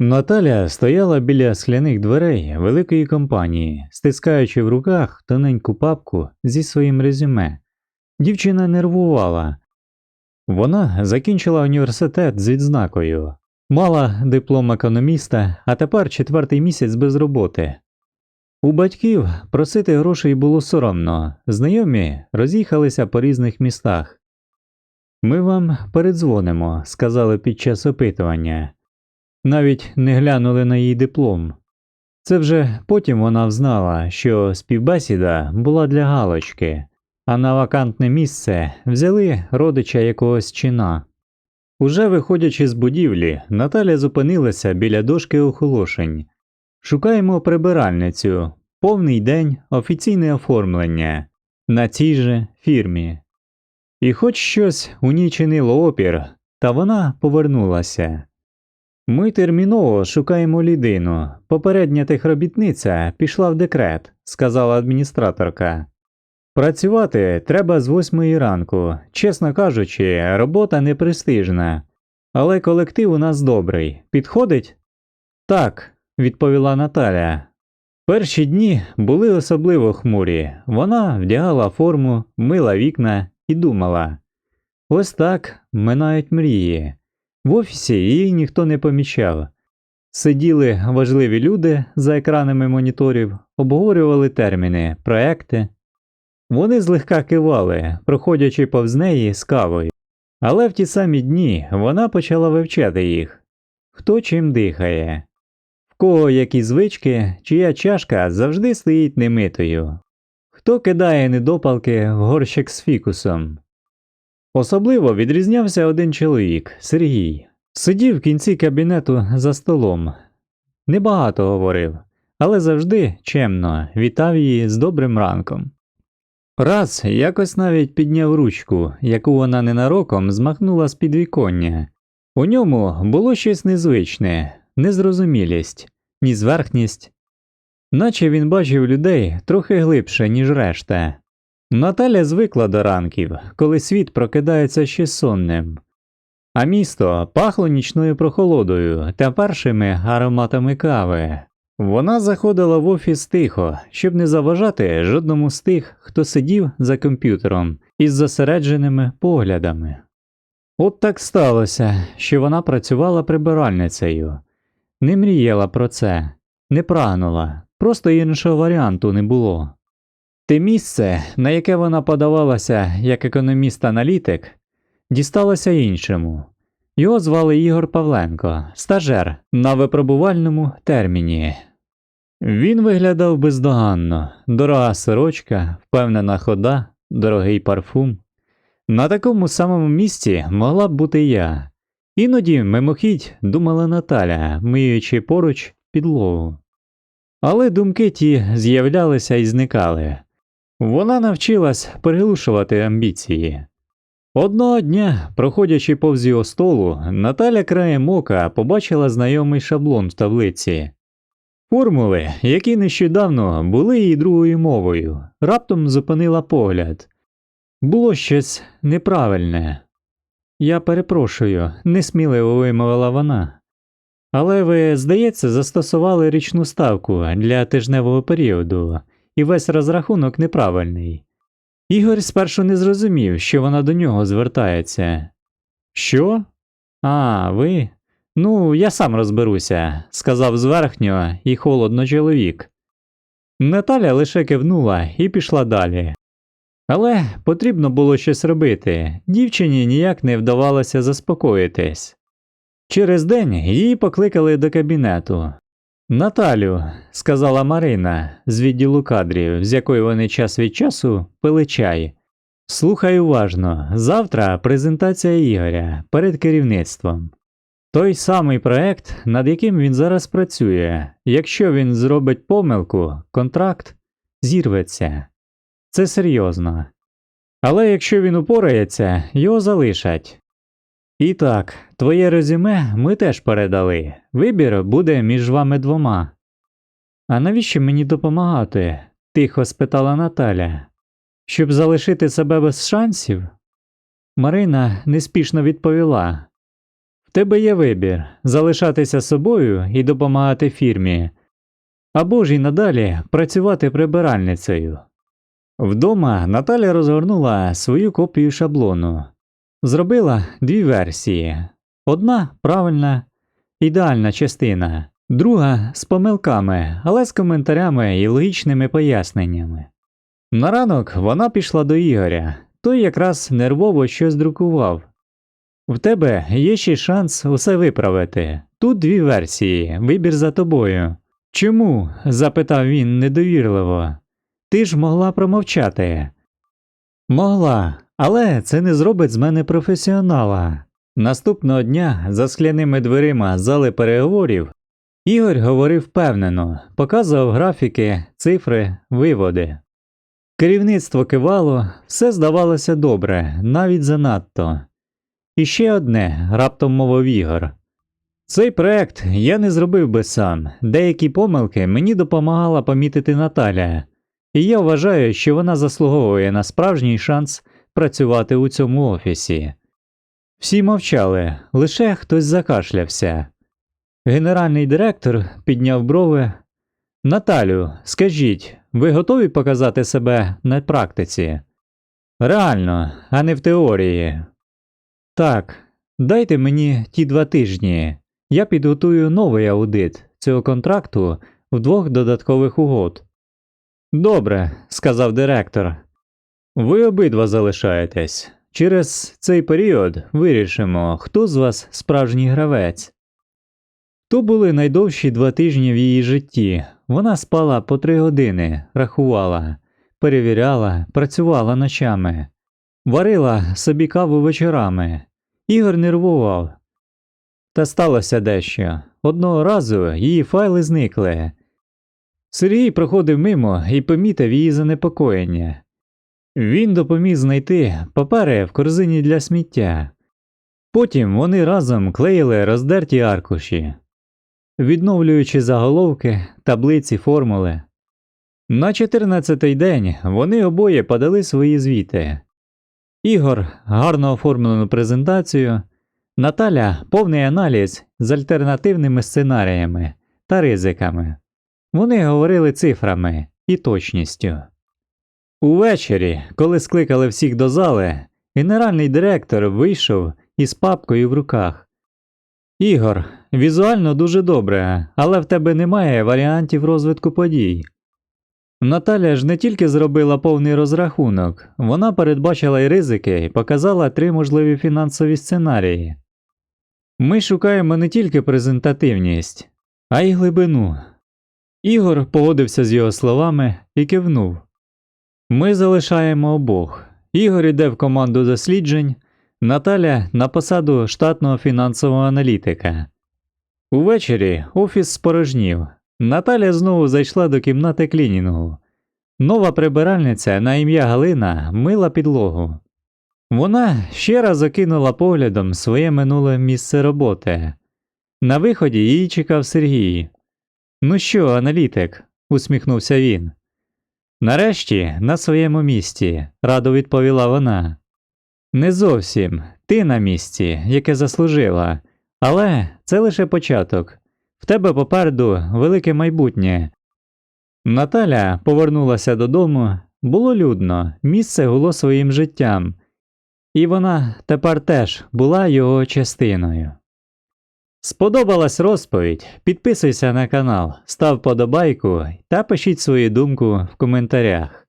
Наталя стояла біля скляних дверей великої компанії, стискаючи в руках тоненьку папку зі своїм резюме. Дівчина нервувала. Вона закінчила університет з відзнакою, мала диплом економіста, а тепер четвертий місяць без роботи. У батьків просити грошей було соромно, знайомі роз'їхалися по різних містах. Ми вам передзвонимо, сказали під час опитування. Навіть не глянули на її диплом. Це вже потім вона взнала, що співбесіда була для галочки, а на вакантне місце взяли родича якогось чина. Уже виходячи з будівлі, Наталя зупинилася біля дошки оголошень. Шукаємо прибиральницю, повний день, офіційне оформлення на цій же фірмі. І хоч щось у ній чинило опір, та вона повернулася. Ми терміново шукаємо людину. Попередня техробітниця пішла в декрет, сказала адміністраторка. Працювати треба з восьмої ранку. Чесно кажучи, робота не престижна. Але колектив у нас добрий. Підходить? Так, відповіла Наталя. Перші дні були особливо хмурі. Вона вдягала форму, мила вікна і думала. Ось так минають мрії. В офісі її ніхто не помічав. Сиділи важливі люди за екранами моніторів, обговорювали терміни, проекти. Вони злегка кивали, проходячи повз неї з кавою. Але в ті самі дні вона почала вивчати їх хто чим дихає, в кого які звички, чия чашка завжди стоїть немитою, хто кидає недопалки в горщик з фікусом. Особливо відрізнявся один чоловік Сергій. Сидів в кінці кабінету за столом. Небагато говорив, але завжди чемно вітав її з добрим ранком. Раз якось навіть підняв ручку, яку вона ненароком змахнула з підвіконня. У ньому було щось незвичне, незрозумілість, нізверхність. Наче він бачив людей трохи глибше, ніж решта. Наталя звикла до ранків, коли світ прокидається ще сонним. А місто пахло нічною прохолодою та першими ароматами кави. Вона заходила в офіс тихо, щоб не заважати жодному з тих, хто сидів за комп'ютером із зосередженими поглядами. От так сталося, що вона працювала прибиральницею, не мріяла про це, не прагнула, просто іншого варіанту не було. Те місце, на яке вона подавалася як економіст-аналітик, дісталося іншому. Його звали Ігор Павленко, стажер на випробувальному терміні. Він виглядав бездоганно, дорога сорочка, впевнена хода, дорогий парфум. На такому самому місці могла б бути я. Іноді мимохідь думала Наталя, миючи поруч підлогу. Але думки ті з'являлися і зникали. Вона навчилась приглушувати амбіції. Одного дня, проходячи повз його столу, Наталя краєм ока побачила знайомий шаблон в таблиці. Формули, які нещодавно були її другою мовою, раптом зупинила погляд. Було щось неправильне. Я перепрошую, несміливо вимовила вона. Але ви, здається, застосували річну ставку для тижневого періоду, і весь розрахунок неправильний. Ігор спершу не зрозумів, що вона до нього звертається. Що? А, ви? Ну, я сам розберуся, сказав зверхньо і холодно чоловік. Наталя лише кивнула і пішла далі. Але потрібно було щось робити, дівчині ніяк не вдавалося заспокоїтись. Через день її покликали до кабінету. Наталю, сказала Марина з відділу кадрів, з якої вони час від часу пили чай. Слухай уважно, завтра презентація Ігоря перед керівництвом. Той самий проект, над яким він зараз працює. Якщо він зробить помилку, контракт зірветься. Це серйозно. Але якщо він упорається, його залишать. І так, твоє резюме ми теж передали. Вибір буде між вами двома. А навіщо мені допомагати? тихо спитала Наталя. Щоб залишити себе без шансів? Марина неспішно відповіла. В тебе є вибір залишатися собою і допомагати фірмі, або ж і надалі працювати прибиральницею. Вдома Наталя розгорнула свою копію шаблону. Зробила дві версії. Одна правильна, ідеальна частина, друга з помилками, але з коментарями і логічними поясненнями. На ранок вона пішла до Ігоря, той якраз нервово щось друкував. В тебе є ще шанс усе виправити. Тут дві версії, вибір за тобою. Чому? запитав він недовірливо. Ти ж могла промовчати. Могла, але це не зробить з мене професіонала. Наступного дня за скляними дверима зали переговорів Ігор говорив впевнено, показував графіки, цифри, виводи. Керівництво кивало, все здавалося добре, навіть занадто. І ще одне, раптом мовив Ігор. Цей проект я не зробив би сам. Деякі помилки мені допомагала помітити Наталя, і я вважаю, що вона заслуговує на справжній шанс працювати у цьому офісі. Всі мовчали, лише хтось закашлявся. Генеральний директор підняв брови. Наталю, скажіть, ви готові показати себе на практиці? Реально, а не в теорії. Так, дайте мені ті два тижні. Я підготую новий аудит цього контракту в двох додаткових угод. Добре, сказав директор. Ви обидва залишаєтесь. Через цей період вирішимо, хто з вас справжній гравець. То були найдовші два тижні в її житті. Вона спала по три години, рахувала, перевіряла, працювала ночами, варила собі каву вечорами. Ігор нервував. Та сталося дещо. Одного разу її файли зникли. Сергій проходив мимо і помітив її занепокоєння. Він допоміг знайти папери в корзині для сміття. Потім вони разом клеїли роздерті аркуші, відновлюючи заголовки, таблиці, формули. На 14-й день вони обоє подали свої звіти. Ігор гарно оформлену презентацію, Наталя повний аналіз з альтернативними сценаріями та ризиками. Вони говорили цифрами і точністю. Увечері, коли скликали всіх до зали, генеральний директор вийшов із папкою в руках. Ігор, візуально дуже добре, але в тебе немає варіантів розвитку подій. Наталя ж не тільки зробила повний розрахунок, вона передбачила й ризики і показала три можливі фінансові сценарії. Ми шукаємо не тільки презентативність, а й глибину. Ігор погодився з його словами і кивнув. Ми залишаємо обох. Ігор іде в команду досліджень, Наталя на посаду штатного фінансового аналітика. Увечері офіс спорожнів. Наталя знову зайшла до кімнати клінінгу. Нова прибиральниця на ім'я Галина мила підлогу. Вона ще раз окинула поглядом своє минуле місце роботи. На виході її чекав Сергій. Ну що, аналітик? усміхнувся він. Нарешті на своєму місці, радо відповіла вона. Не зовсім ти на місці, яке заслужила, але це лише початок. В тебе попереду велике майбутнє. Наталя повернулася додому, було людно, місце гуло своїм життям, і вона тепер теж була його частиною. Сподобалась розповідь? Підписуйся на канал, став подобайку та пишіть свою думку в коментарях.